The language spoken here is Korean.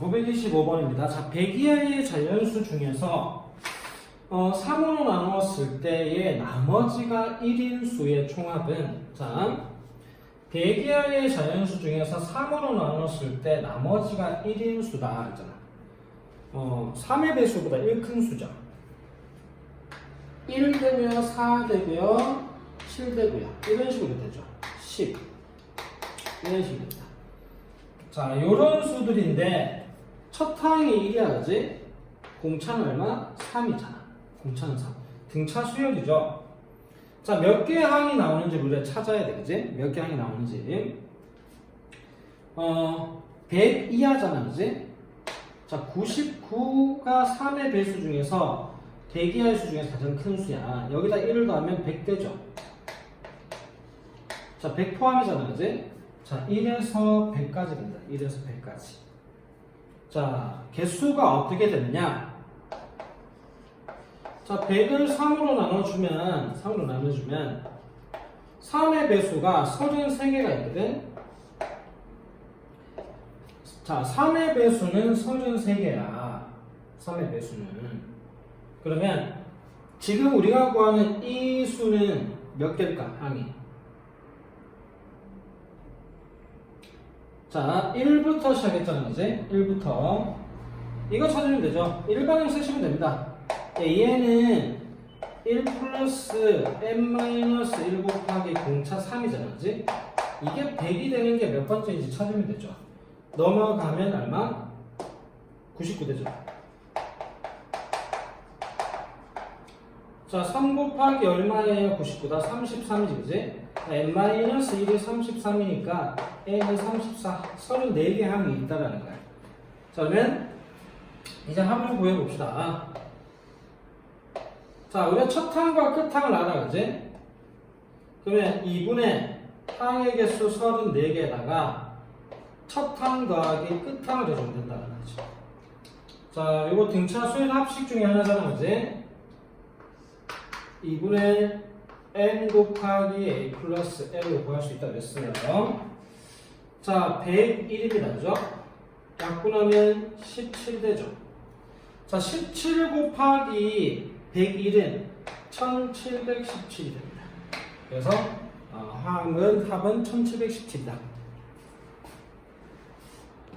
525번입니다. 자, 100 이하의 자연수 중에서 어, 3으로 나누었을 때의 나머지가 1인 수의 총합은 자, 100 이하의 자연수 중에서 3으로 나눴을 때 나머지가 1인 수다 했잖아. 어, 3의 배수보다 1 큰 수죠. 1 되고요, 4 되고요, 7 되고요. 이런 식으로 되죠. 10. 이런 식으로 됩니다. 자, 요런 수들인데 첫 항이 1이야, 그지? 공차는 얼마? 3이잖아. 공차는 3. 등차 수열이죠. 자, 몇 개의 항이 나오는지 우리가 찾아야 돼, 그지? 몇 개 항이 나오는지. 어, 100 이하잖아, 그지? 자, 99가 3의 배수 중에서 100 이하의 수 중에서 가장 큰 수야. 여기다 1을 더하면 100 되죠. 자, 100 포함이잖아, 그지? 자, 1에서 100까지 된다. 1에서 100까지. 자, 개수가 어떻게 되느냐? 자, 100을 3으로 나눠주면, 3으로 나눠주면, 3의 배수가 33개가 있거든? 자, 3의 배수는 33개야. 3의 배수는. 그러면, 지금 우리가 구하는 이 수는 몇 개일까, 항이? 자, 1부터 시작했잖아요, 이제. 1부터. 이거 찾으면 되죠. 일반형 쓰시면 됩니다. 예, 얘는 1 플러스 n-1 곱하기 공차 3이잖아, 그지? 이게 100이 되는 게 몇 번째인지 찾으면 되죠. 넘어가면 얼마? 99 되죠. 자, 3 곱하기 얼마예요? 99다. 33이지, 그지? N-1이 33이니까 n은 34, 34개 항이 있다라는 거야. 자, 그러면 이제 합을 구해봅시다. 자, 우리가 첫 항과 끝 항을 알아, 그지? 그러면 2분의 항의 개수 34개에다가 첫 항 더하기 끝 항을 해주면 된다는 거죠. 자, 이거 등차 수열 합식 중에 하나잖아, 그지? 2분의 n 곱하기 a 플러스 l을 구할 수 있다 그랬어요. 자, 101입니다. 그죠? 약분하면 17 되죠. 자, 17 곱하기 101은 1717이 됩니다. 그래서 어, 항은 합은 1717이다.